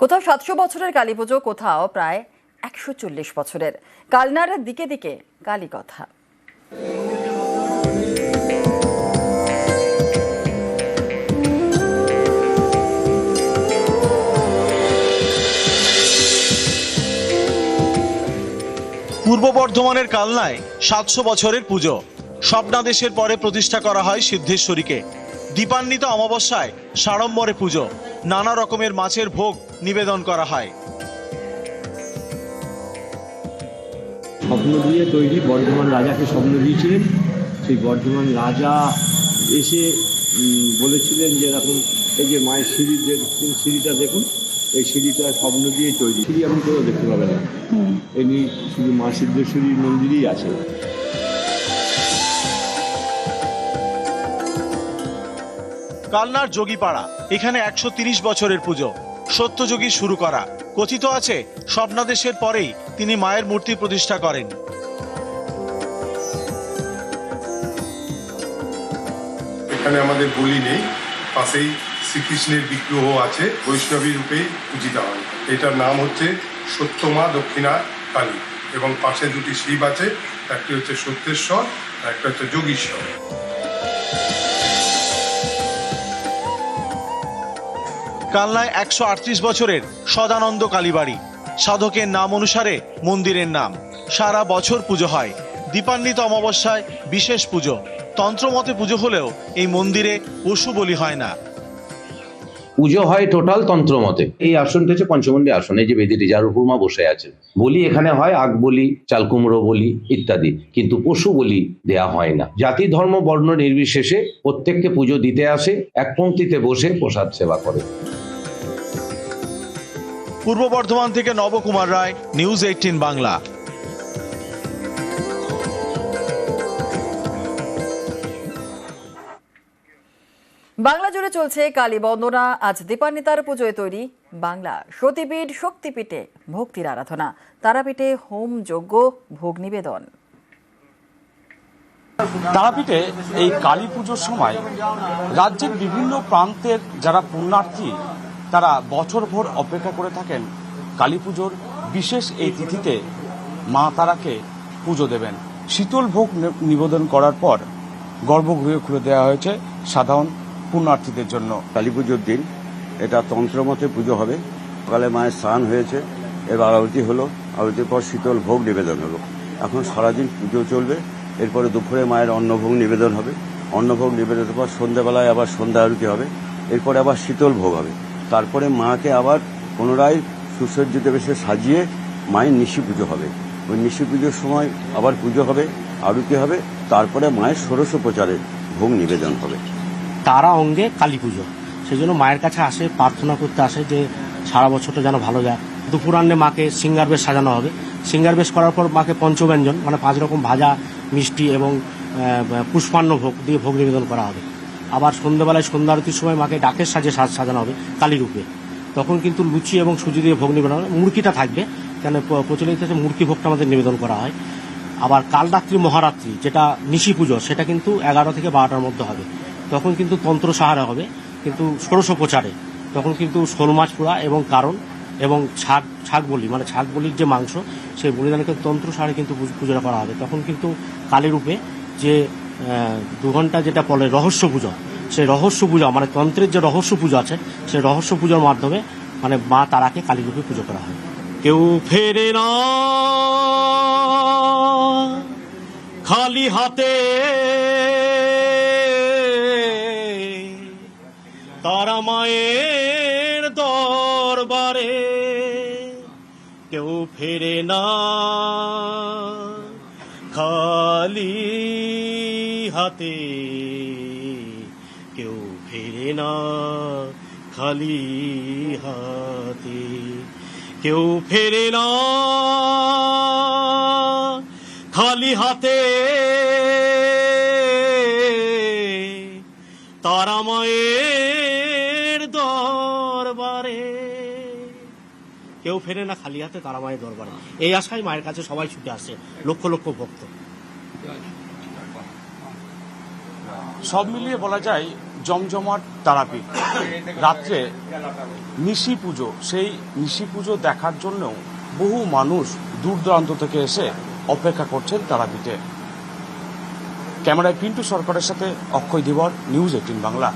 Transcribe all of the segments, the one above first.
কোথাও সাতশো বছরের কালী পুজো, কোথাও প্রায় একশো চল্লিশ বছরের। কালনার দিকে দিকে কালী কথা পূর্ব বর্ধমানের কালনায় সাতশো বছরের পুজো। স্বপ্নাদেশের পরে প্রতিষ্ঠা করা হয় সিদ্ধেশ্বরীকে। দীপান্বিত অমাবস্যায় সাড়ম্বরে পুজো। নানা রকমের মাছের ভোগ নিবেদন করা হয়। স্বপ্ন দিয়ে তৈরি বর্ধমান রাজাকে স্বপ্ন দিয়েছিলেন। সেই বর্ধমান রাজা এসে বলেছিলেন যে এরকম এই যে মায়ের সিঁড়ি দেখছেন সিঁড়িটা দেখুন এই সিঁড়িটা স্বপ্ন দিয়ে তৈরি। সিঁড়ি আপনি কোথাও দেখতে পাবেন না। এমনি শুধু মা সিদ্ধেশ্বরীর মন্দিরই আছে। কালনার যোগীপাড়া এখানে একশো তিরিশ বছরের পুজো। সত্যযোগী শুরু করা। কথিত আছে, স্বপ্নাদেশের পরেই তিনি মায়ের মূর্তি প্রতিষ্ঠা করেন। এখানে আমাদের বলি নেই, পাশেই শ্রীকৃষ্ণের বিগ্রহ আছে, বৈষ্ণবী রূপে পূজিত হয়। এটার নাম হচ্ছে সত্যমা দক্ষিণা কালী এবং পাশে দুটি শিব আছে, একটি হচ্ছে সত্যেশ্বর একটা হচ্ছে যোগীশ্বর। কালনায় একশো আটত্রিশ বছরের সদানন্দ কালীবাড়ি। সাধকের নাম অনুসারে মন্দিরের নাম। সারা বছর পুজো হয়। দীপান্বিত অমাবস্যায় বিশেষ পুজো। তন্ত্রমতে পুজো হলেও এই মন্দিরে পশু বলি হয় না। পুজো হয় টোটাল তন্ত্র মতে এই আসনটা হচ্ছে পঞ্চমন্ডী আসন। এই যে বেদিটি, যার উপর মা বসে আছে বলি এখানে হয় আগ বলি চালকুমড়ো বলি ইত্যাদি। কিন্তু পশু বলি দেয়া হয় না। জাতি, ধর্ম, বর্ণ নির্বিশেষে প্রত্যেককে পুজো দিতে আসে, এক পঙ্ক্তিতে বসে প্রসাদ সেবা করে। পূর্ব বর্ধমান থেকে নবকুমার রায় নিউজ এইটিন বাংলা। বাংলা জুড়ে চলছে কালী বন্দনা। আজ দীপান্বিতার পুজোয় তৈরি বাংলা। সতীপীঠ শক্তিপীঠে ভক্তির আরাধনা। তারাপীঠে হোম যজ্ঞ ভোগ নিবেদন। তারাপীঠে এই কালী পুজোর সময় রাজ্যের বিভিন্ন প্রান্তের যারা পুণ্যার্থী তারা বছরভর অপেক্ষা করে থাকেন কালী পুজোর বিশেষ এই তিথিতে মা তারাকে পুজো দেবেন। শীতল ভোগ নিবেদন করার পর গর্ভগৃহ খুলে দেওয়া হয়েছে সাধারণ পুণ্যার্থীদের জন্য। কালী পুজোর দিন এটা তন্ত্রমতে পুজো হবে। সকালে মায়ের স্নান হয়েছে, এবার আরতি হলো। আরতির পর শীতল ভোগ নিবেদন হলো। এখন সারাদিন পুজো চলবে। এরপরে দুপুরে মায়ের অন্নভোগ নিবেদন হবে। অন্নভোগ নিবেদনের পর সন্ধ্যাবেলায় আবার সন্ধ্যা আরতি হবে। এরপরে আবার শীতল ভোগ হবে। তারপরে মাকে আবার পুনরায় সুসজ্জিত বেশে সাজিয়ে মায়ের নিশি পুজো হবে। ওই নিশি পুজোর সময় আবার পুজো হবে, আরতি হবে, তারপরে মায়ের ষোড়শ প্রচারের ভোগ নিবেদন হবে। তারা অঙ্গে কালী পুজো। সেই জন্য মায়ের কাছে আসে, প্রার্থনা করতে আসে যে সারা বছরটা যেন ভালো যায়। দুপুরান্নে মাকে সিঙ্গার বেশ সাজানো হবে। সিঙ্গার বেশ করার পর মাকে পঞ্চব্যঞ্জন মানে পাঁচ রকম ভাজা, মিষ্টি এবং পুষ্পান্ন ভোগ দিয়ে ভোগ নিবেদন করা হবে। আবার সন্ধ্যাবেলায় সন্ধ্যা আরতির সময় মাকে ডাকের সাজে সাজ সাজানো হবে কালী রূপে তখন কিন্তু লুচি এবং সুজি দিয়ে ভোগ নিবেদন মুরগিটা থাকবে, কেন প্রচলিত মূর্তি ভোগটা আমাদের নিবেদন করা হয়। আবার কালরাত্রি, মহারাত্রি, যেটা নিশি পুজো, সেটা কিন্তু এগারো থেকে বারোটার মধ্যে হবে। তখন কিন্তু তন্ত্র সাহারা হবে, কিন্তু ষোড়শ প্রচারে। তখন কিন্তু শোল মাছ পোড়া এবং কারণ এবং ছাগ ছাগ বলি মানে ছাগ বলির যে মাংস, সেই বলিদানকে তন্ত্র সাহারে কিন্তু পূজ- করা হবে। তখন কিন্তু কালী রূপে যে দু ঘণ্টা যেটা বলে রহস্য পুজো, সেই রহস্য পূজা মানে তন্ত্রের যে রহস্য পুজো আছে, সেই রহস্য পুজোর মাধ্যমে মানে মা তারাকে কালী রূপে পুজো করা হয়। কেউ ফেরে না, খালি হাতে তারা মায়ের দরবারে। কেউ ফেরে না, খালি হাতে কেউ ফেরে না খালি হাতে। কেউ ফেরে না খালি হাতে। তারা মায়ের দরবারে। কেউ ফেরে না খালি হাতে, তারা মায়ের দরবারে। এই আশায় মায়ের কাছে সবাই ছুটে আসে, লক্ষ লক্ষ ভক্ত। সব মিলিয়ে বলা যায় জমজমাট তারাপীঠ। রাত্রে নিশি পুজো, সেই নিশি পুজো দেখার জন্য বহু মানুষ দূর দূরান্ত থেকে এসে অপেক্ষা করছেন তারাপীঠে। ক্যামেরায় পিন্টু সরকারের সাথে অক্ষয় দিবর, নিউজ এইটিন বাংলা।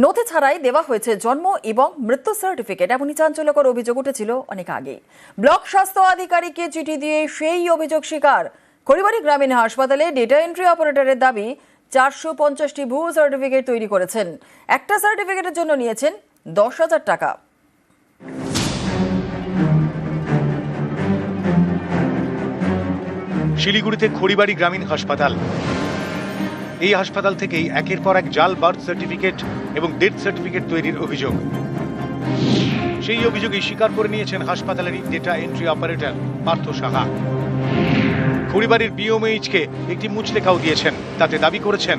নথি ছাড়াই দেওয়া হয়েছে জন্ম এবং মৃত্যু সার্টিফিকেট এমনই চাঞ্চল্যকর অভিযোগ উঠেছিল অনেক আগে ব্লক স্বাস্থ্য আধিকারিককে চিঠি দিয়ে সেই অভিযোগ স্বীকার। খড়িবাড়ি গ্রামীণ হাসপাতালে ডেটা এন্ট্রি অপারেটরের দাবি, চারশো পঞ্চাশটি ভুয়ো সার্টিফিকেট তৈরি করেছেন। একটা সার্টিফিকেটের জন্য নিয়েছেন দশ হাজার টাকা। শিলিগুড়িতে খড়িবাড়ি গ্রামীণ হাসপাতাল। এই হাসপাতাল থেকেই একের পর এক জাল বার্থ সার্টিফিকেট এবং ডেথ সার্টিফিকেট তৈরির অভিযোগ। সেই অভিযোগে স্বীকার করে নিয়েছেন হাসপাতালের data entry operator Partha Saha. খড়িবাড়ির বিওমএইচকে একটি মুচলেখাও দিয়েছেন। তাতে দাবি করেছেন,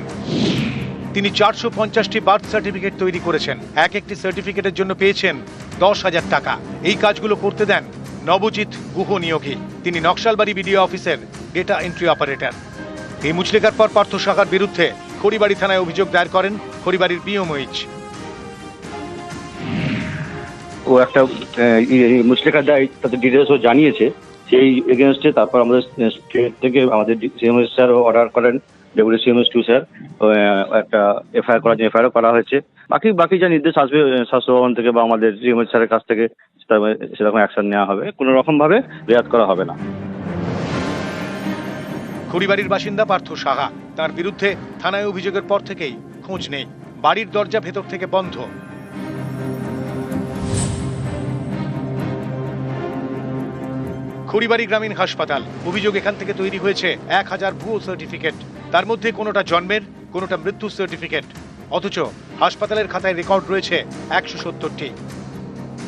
তিনি চারশো পঞ্চাশটি বার্থ সার্টিফিকেট তৈরি করেছেন। এক একটি সার্টিফিকেটের জন্য পেয়েছেন দশ হাজার টাকা। এই কাজগুলো করতে দেন নবজিৎ গুহ নিয়োগী। তিনি নকশালবাড়ি বিডিও অফিসের ডেটা এন্ট্রি অপারেটর। এই মুচলেখার পর পার্থ শাখার বিরুদ্ধে খড়িবাড়ি থানায় অভিযোগ দায়ের করেন খড়িবাড়ির বিওমইচ ও একটা মুসলিকা দেয়, তাদের ডিটেলস ও জানিয়েছে। সেই এগেনস্টে তারপর আমাদের স্টেট থেকে আমাদের সিএমএস স্যার অর্ডার করেন ডেপুটি সিএমএস টু স্যার একটা এফআইআর করার জন্য এফআইআর করা হয়েছে। বাকি বাকি যা নির্দেশ আসবে স্বাস্থ্য ভবন থেকে বা আমাদের সিএমএস স্যারের কাছ থেকে সেরকম অ্যাকশন নেওয়া হবে। কোনো রকম ভাবে রেয়াত করা হবে না। খড়িবাড়ির বাসিন্দা পার্থ সাহা। তার বিরুদ্ধে থানায় অভিযোগের পর থেকেই খোঁজ নেই। বাড়ির দরজা ভেতর থেকে বন্ধ। খড়িবাড়ি গ্রামীণ হাসপাতাল। অভিযোগ এখান থেকে তৈরি হয়েছে এক হাজার ভুয়ো সার্টিফিকেট। তার মধ্যে কোনোটা জন্মের, কোনোটা মৃত্যুর সার্টিফিকেট। অথচ হাসপাতালের খাতায় রেকর্ড রয়েছে একশো সত্তরটি।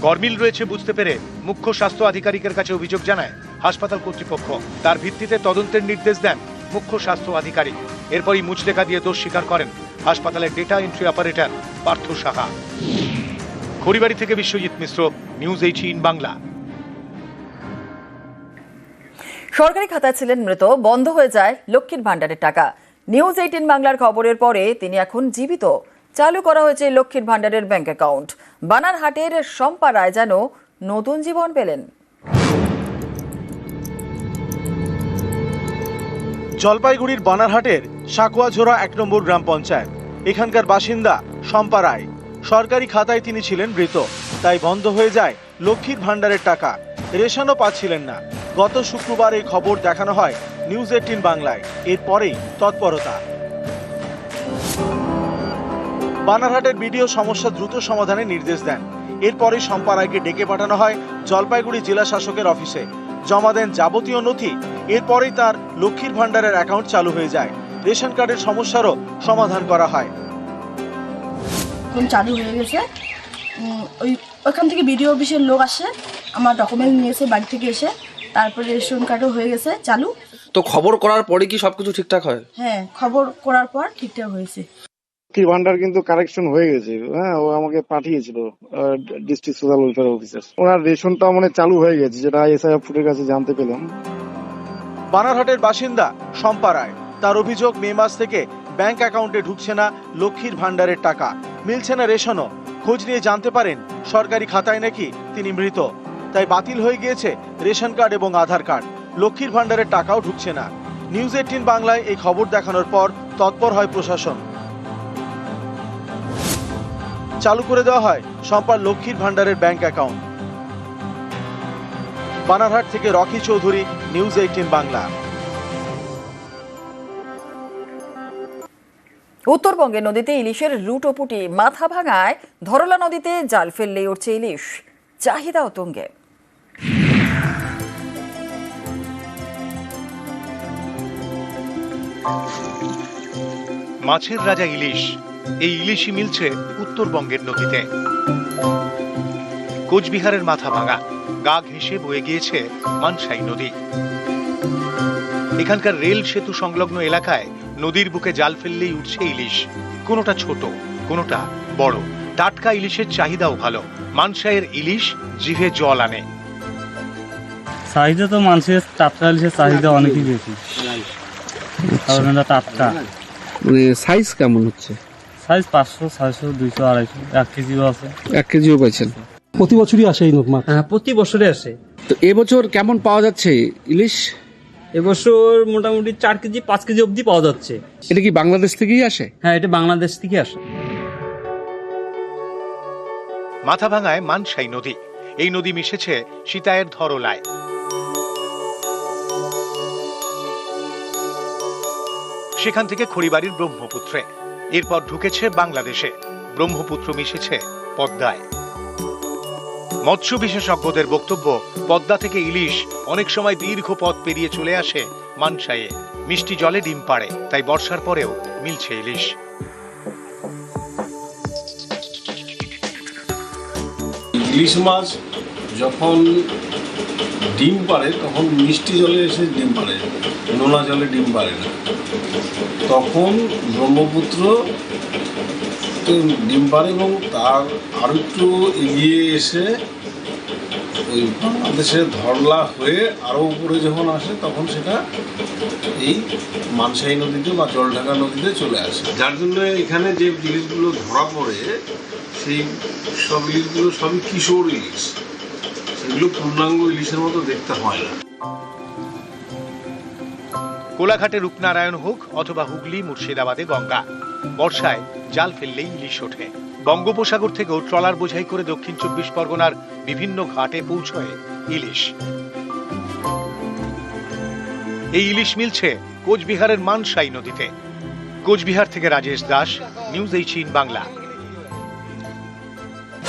গরমিল রয়েছে বুঝতে পেরে মুখ্য স্বাস্থ্য আধিকারিকের কাছে অভিযোগ জানায় হাসপাতাল কর্তৃপক্ষ। তার ভিত্তিতে তদন্তের নির্দেশ দেন মুখ্য স্বাস্থ্য আধিকারিক। এরপরই মুচলেখা দিয়ে দোষ স্বীকার করেন হাসপাতালের data entry operator Partha Saha. Kharibari থেকে বিশ্বজিৎ মিশ্র, নিউজ এইটিন বাংলা। সরকারি খাতায় ছিলেন মৃত, বন্ধ হয়ে যায় লক্ষ্মীর ভাণ্ডারের টাকা। নিউজ এইটিন বাংলার খবরের পরে তিনি এখন জীবিত। চালু করা হয়েছে লক্ষ্মীর ভাণ্ডারের ব্যাংক অ্যাকাউন্ট। বানারহাটের শম্পা রায় যেন নতুন জীবন পেলেন। জলপাইগুড়ির বানারহাটের সাকুয়াঝোড়া এক নম্বর গ্রাম পঞ্চায়েত। এখানকার বাসিন্দা শম্পা রায়। সরকারি খাতায় তিনি ছিলেন মৃত। তাই বন্ধ হয়ে যায় লক্ষ্মীর ভাণ্ডারের টাকা। রেশনও পাচ্ছিলেন না। গত শুক্রবার এই খবর দেখানো হয় নিউজ এইটিন বাংলায়। এরপরেই তৎপরতা। বানারহাটের বিডিও সমস্যা দ্রুত সমাধানের নির্দেশ দেন। এরপরে শম্পা রায়কে ডেকে পাঠানো হয় জলপাইগুড়ি জেলা শাসকের অফিসে। জমা দেন যাবতীয় নথি। এরপরেই তার লক্ষ্মীর ভাণ্ডারের অ্যাকাউন্ট চালু হয়ে যায়। রেশন কার্ডের সমস্যারও সমাধান করা হয়। এখন চালু হয়ে গেছে। ওই ওখান থেকে বিডিও অফিসের লোক আসে আমার ডকুমেন্ট নিয়েছে বাড়ি থেকে এসে তারপরে রেশন কার্ডও হয়ে গেছে চালু। তো খবর করার পরে কি সবকিছু ঠিকঠাক হয়? হ্যাঁ খবর করার পর ঠিকঠাক হয়েছে। লক্ষ্মীর ভান্ডার কিন্তু কারেকশন হয়ে গেছে। হ্যাঁ ও আমাকে পাঠিয়েছিল ডিস্ট্রিক্ট সোশ্যাল ওয়েলফেয়ার অফিসার ওনার রেশনটা মানে চালু হয়ে গেছে, যেটা এসআই ফুটের কাছে জানতে পেলাম। বানারহাটের বাসিন্দা শম্পা রায়। তার অভিযোগ, মে মাস থেকে ব্যাংক অ্যাকাউন্টে ঢুকছে না লক্ষ্মীর ভাণ্ডারের টাকা। মিলছে না রেশনও। খোঁজ নিয়ে জানতে পারেন, সরকারি খাতায় নাকি তিনি মৃত। তাই বাতিল হয়ে গিয়েছে রেশন কার্ড এবং আধার কার্ড। লক্ষ্মীর ভাণ্ডারের টাকাও ঢুকছে না। নিউজ এইটিন বাংলায় এই খবর দেখানোর পর তৎপর হয় প্রশাসন। চালু করে দেওয়া হয় শম্পার লক্ষ্মীর ভাণ্ডারের ব্যাংক অ্যাকাউন্ট। বানারহাট থেকে রকি চৌধুরী নিউজ এইটিন বাংলা। উত্তরবঙ্গে নদীতে ইলিশের লুটোপুটি মাথা ভাঙায় ধরলা নদীতে জাল ফেললে উঠছে ইলিশ। চাহিদা উত্তঙ্গে। মাছের রাজা ইলিশ। এই ইলিশই মিলছে উত্তরবঙ্গের নদীতে। কোচবিহারের মাথা ভাঙা গা ঘেঁষে বয়ে গিয়েছে মানসাই নদী। এখানকার রেল সেতু সংলগ্ন এলাকায় নদীর বুকে জাল ফেললেই উঠছে ইলিশ। কোনোটা ছোট কোনোটা বড়। টাটকা ইলিশের চাহিদাও ভালো। মানসাইয়ের ইলিশ জিভে জল আনে। চাহিদা তো মানুষের টাটকা ইলিশের চাহিদা অনেকই বেশি। কারণ এটা টাটকা। মানে সাইজ কেমন হচ্ছে? সাইজ পাঁচশো ছয়শো দুইশো আড়াইশো এক কেজিও আছে। এক কেজিও পাইছেন। প্রতি বছরই আসে এই মাছ? হ্যাঁ প্রতি বছরে আসে। তো এবছর কেমন পাওয়া যাচ্ছে ইলিশ? এবছর মোটামুটি চার কেজি পাঁচ কেজি অবধি পাওয়া যাচ্ছে। এটা কি বাংলাদেশ থেকেই আসে? হ্যাঁ এটা বাংলাদেশ থেকে আসে। মাথাভাঙায় মানসাই নদী। এই নদী মিশেছে সীতায়ের ধরলায়। সেখান থেকে খড়িবাড়ির ব্রহ্মপুত্রে। এরপর ঢুকেছে বাংলাদেশে। ব্রহ্মপুত্র মিশেছে পদ্মায়। মৎস্য বিশেষজ্ঞদের বক্তব্য, পদ্মা থেকে ইলিশ অনেক সময় দীর্ঘ পথ পেরিয়ে চলে আসে মানসায়ে মিষ্টি জলে ডিম পাড়ে, তাই বর্ষার পরেও মিলছে ইলিশ। ইলিশ মাছ যখন ডিম পাড়ে, তখন মিষ্টি জলে এসে ডিম পাড়ে, নোনা জলে ডিম পাড়ে না। তখন ব্রহ্মপুত্র ডিম পাড়ে এবং তার আরও একটু এগিয়ে এসে ওই বাংলাদেশের ধরলা হয়ে আরও উপরে যখন আসে, তখন সেটা এই মানসাই নদীতে বা জলঢাকা নদীতে চলে আসে। যার জন্য এখানে যে জিনিসগুলো ধরা পড়ে, সেই সব ইলিশগুলো সবই কিশোর ইলিশ সেগুলো পূর্ণাঙ্গ ইলিশের মতো দেখতে হয় না। কোলাঘাটে রূপনারায়ণ হোক অথবা হুগলি, মুর্শিদাবাদে গঙ্গা, বর্ষায় জাল ফেললেই ইলিশ ওঠে। বঙ্গোপসাগর থেকেও ট্রলার বোঝাই করে দক্ষিণ চব্বিশ পরগনার বিভিন্ন ঘাটে পৌঁছয় ইলিশ। এই ইলিশ মিলছে কোচবিহারের মানসাই নদীতে। কোচবিহার থেকে রাজেশ দাস, নিউজ এইচিন বাংলা।